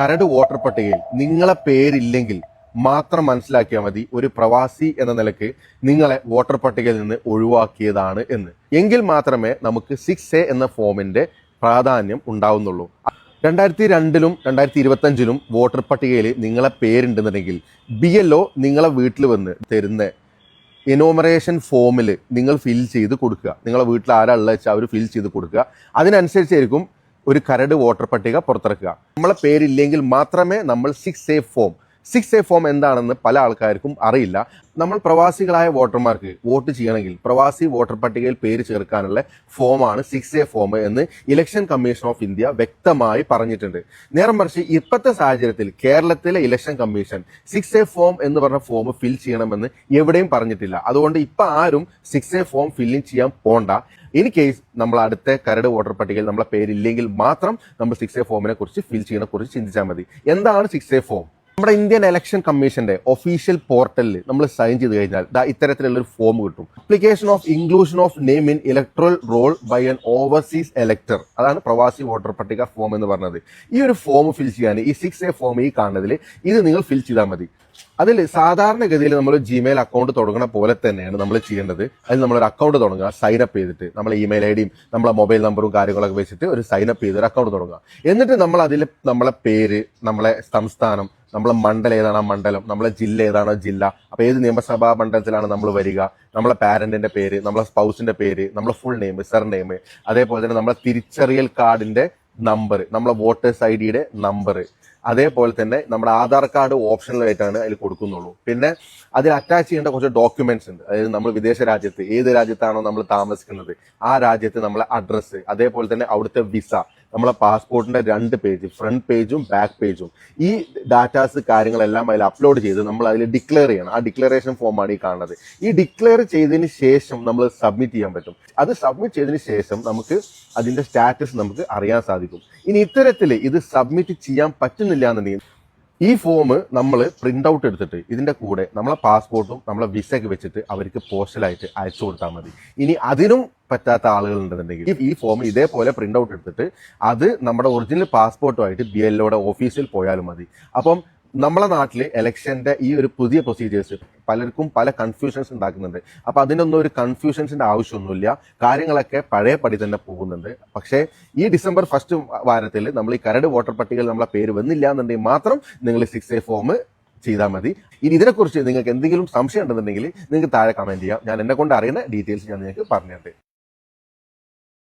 കരട് വോട്ടർ പട്ടികയിൽ നിങ്ങളെ പേരില്ലെങ്കിൽ മാത്രം മനസ്സിലാക്കിയാൽ മതി ഒരു പ്രവാസി എന്ന നിലയ്ക്ക് നിങ്ങളെ വോട്ടർ പട്ടികയിൽ നിന്ന് ഒഴിവാക്കിയതാണ് എന്ന്. എങ്കിൽ മാത്രമേ നമുക്ക് സിക്സ് എ എന്ന ഫോമിന്റെ പ്രാധാന്യം ഉണ്ടാവുന്നുള്ളൂ. രണ്ടായിരത്തി രണ്ടിലും രണ്ടായിരത്തി ഇരുപത്തഞ്ചിലും വോട്ടർ പട്ടികയിൽ നിങ്ങളെ പേരുണ്ടെന്നുണ്ടെങ്കിൽ ബി എൽ ഒ നിങ്ങളെ വീട്ടിൽ വന്ന് തരുന്ന എനോമറേഷൻ ഫോമിൽ നിങ്ങൾ ഫിൽ ചെയ്ത് കൊടുക്കുക. നിങ്ങളെ വീട്ടിൽ ആരാ ഉള്ളത് വെച്ചാൽ അവർ ഫിൽ ചെയ്ത് കൊടുക്കുക. അതിനനുസരിച്ചായിരിക്കും ഒരു കരട് വോട്ടർ പട്ടിക പുറത്തിറക്കുക. നമ്മളെ പേരില്ലെങ്കിൽ മാത്രമേ നമ്മൾ six safe form six A form എന്താണെന്ന് പല ആൾക്കാർക്കും അറിയില്ല. നമ്മൾ പ്രവാസികളായ വോട്ടർമാർക്ക് വോട്ട് ചെയ്യണമെങ്കിൽ പ്രവാസി വോട്ടർ പട്ടികയിൽ പേര് ചേർക്കാനുള്ള ഫോമാണ് സിക്സ് എ ഫോം എന്ന് ഇലക്ഷൻ കമ്മീഷൻ ഓഫ് ഇന്ത്യ വ്യക്തമായി പറഞ്ഞിട്ടുണ്ട്. നേരം മറിച്ച് ഇപ്പോഴത്തെ സാഹചര്യത്തിൽ കേരളത്തിലെ election commission six A form എന്ന് പറഞ്ഞ ഫോം ഫിൽ ചെയ്യണമെന്ന് എവിടെയും പറഞ്ഞിട്ടില്ല. അതുകൊണ്ട് ഇപ്പൊ ആരും സിക്സ് എ ഫോം ഫില്ലിങ് ചെയ്യാൻ പോണ്ട. ഇനി കേസ് നമ്മൾ അടുത്ത കരട് വോട്ടർ പട്ടികയിൽ നമ്മളെ പേരില്ലെങ്കിൽ മാത്രം നമ്മൾ സിക്സ് എ ഫോമിനെ കുറിച്ച് ഫിൽ ചെയ്യണെ കുറിച്ച് ചിന്തിച്ചാൽ മതി. എന്താണ് സിക്സ് എ ഫോം നമ്മുടെ ഇന്ത്യൻ ഇലക്ഷൻ കമ്മീഷന്റെ ഒഫീഷ്യൽ പോർട്ടലിൽ നമ്മൾ സൈൻ ചെയ്ത് കഴിഞ്ഞാൽ ദാ ഇത്തരത്തിലുള്ള ഒരു ഫോം കിട്ടും. Application of inclusion of name in electoral roll by an overseas elector അതാണ് പ്രവാസി വോട്ടർ പട്ടിക ഫോം എന്ന് പറഞ്ഞത്. ഈ ഒരു ഫോം ഫിൽ ചെയ്യാൻ ഈ സിക്സ് എ ഫോം ഈ കാണുന്നതിൽ ഇത് നിങ്ങൾ ഫിൽ ചെയ്താൽ മതി. അതിൽ സാധാരണഗതിയിൽ നമ്മൾ ജിമെയിൽ അക്കൗണ്ട് തുടങ്ങുന്ന പോലെ തന്നെയാണ് നമ്മൾ ചെയ്യേണ്ടത്. അതിൽ നമ്മളൊരു അക്കൗണ്ട് തുടങ്ങുക സൈൻ അപ്പ് ചെയ്തിട്ട് നമ്മളെ ഇമെയിൽ ഐ ഡിയും നമ്മളെ മൊബൈൽ നമ്പറും കാര്യങ്ങളൊക്കെ വെച്ചിട്ട് ഒരു സൈൻ അപ്പ് ചെയ്ത് ഒരു അക്കൗണ്ട് തുടങ്ങുക. എന്നിട്ട് നമ്മൾ അതിൽ നമ്മളെ പേര് നമ്മളെ സംസ്ഥാനം നമ്മളെ മണ്ഡലം ഏതാണ് മണ്ഡലം നമ്മളെ ജില്ല ഏതാണോ ജില്ല അപ്പൊ ഏത് നിയമസഭാ മണ്ഡലത്തിലാണ് നമ്മൾ വരിക നമ്മളെ പാരന്റിന്റെ പേര് നമ്മളെ സ്പൗസിന്റെ പേര് നമ്മളെ ഫുൾ നെയിം സർ നെയിം അതേപോലെ തന്നെ നമ്മളെ തിരിച്ചറിയൽ കാർഡിന്റെ നമ്പർ നമ്മളെ വോട്ടേഴ്സ് ഐ ഡിയുടെ നമ്പർ അതേപോലെ തന്നെ നമ്മുടെ ആധാർ കാർഡ് ഓപ്ഷണലായിട്ടാണ് അതിൽ കൊടുക്കുന്നുള്ളൂ. പിന്നെ അതിൽ അറ്റാച്ച് ചെയ്യേണ്ട കുറച്ച് ഡോക്യുമെന്റ്സ് ഉണ്ട്. അതായത് നമ്മൾ വിദേശ രാജ്യത്ത് ഏത് രാജ്യത്താണോ നമ്മൾ താമസിക്കുന്നത് ആ രാജ്യത്ത് നമ്മളെ അഡ്രസ്സ് അതേപോലെ തന്നെ അവിടുത്തെ വിസ നമ്മളെ പാസ്പോർട്ടിന്റെ രണ്ട് പേജ് ഫ്രണ്ട് പേജും ബാക്ക് പേജും ഈ ഡാറ്റാസ് കാര്യങ്ങളെല്ലാം അതിൽ അപ്ലോഡ് ചെയ്ത് നമ്മൾ അതിൽ ഡിക്ലെയർ ചെയ്യണം. ആ ഡിക്ലറേഷൻ ഫോമാണ് ഈ കാണുന്നത്. ഈ ഡിക്ലെയർ ചെയ്തതിന് ശേഷം നമ്മൾ സബ്മിറ്റ് ചെയ്യാൻ പറ്റും. അത് സബ്മിറ്റ് ചെയ്തതിന് ശേഷം നമുക്ക് അതിന്റെ സ്റ്റാറ്റസ് നമുക്ക് അറിയാൻ സാധിക്കും. ഇനി ഇത്തരത്തിൽ ഇത് സബ്മിറ്റ് ചെയ്യാൻ പറ്റുന്നില്ല എന്നുണ്ടെങ്കിൽ ഈ ഫോം നമ്മൾ പ്രിന്റ് ഔട്ട് എടുത്തിട്ട് ഇതിന്റെ കൂടെ നമ്മളെ പാസ്പോർട്ടും നമ്മളെ വിസയൊക്കെ വെച്ചിട്ട് അവർക്ക് പോസ്റ്റലായിട്ട് അയച്ചു കൊടുത്താൽ മതി. ഇനി അതിനും പറ്റാത്ത ആളുകൾ ഉണ്ടെന്നുണ്ടെങ്കിൽ ഈ- ഈ ഫോം ഇതേപോലെ പ്രിന്റ് ഔട്ട് എടുത്തിട്ട് അത് നമ്മുടെ ഒറിജിനൽ പാസ്പോർട്ടുമായിട്ട് ബി എൽ ഓഫീസിൽ പോയാലും മതി. അപ്പം നമ്മളെ നാട്ടിൽ ഇലക്ഷന്റെ ഈ ഒരു പുതിയ പ്രൊസീജിയേഴ്സ് പലർക്കും പല കൺഫ്യൂഷൻസ് ഉണ്ടാക്കുന്നുണ്ട്. അപ്പൊ അതിനൊന്നും ഒരു കൺഫ്യൂഷൻസിന്റെ ആവശ്യമൊന്നുമില്ല. കാര്യങ്ങളൊക്കെ പഴയ പടി തന്നെ പോകുന്നുണ്ട്. പക്ഷേ ഈ ഡിസംബർ ഫസ്റ്റ് വാരത്തിൽ നമ്മൾ ഈ കരട് വോട്ടർ പട്ടികയിൽ നമ്മളെ പേര് വന്നില്ല എന്നുണ്ടെങ്കിൽ മാത്രം നിങ്ങൾ സിക്സ് എ ഫോം ചെയ്താൽ മതി. ഇനി ഇതിനെക്കുറിച്ച് നിങ്ങൾക്ക് എന്തെങ്കിലും സംശയം ഉണ്ടെന്നുണ്ടെങ്കിൽ നിങ്ങൾക്ക് താഴെ കമന്റ് ചെയ്യാം. ഞാൻ എന്നെ കൊണ്ട് അറിയുന്ന ഡീറ്റെയിൽസ് ഞാൻ നിങ്ങൾക്ക് പറഞ്ഞിട്ടുണ്ട്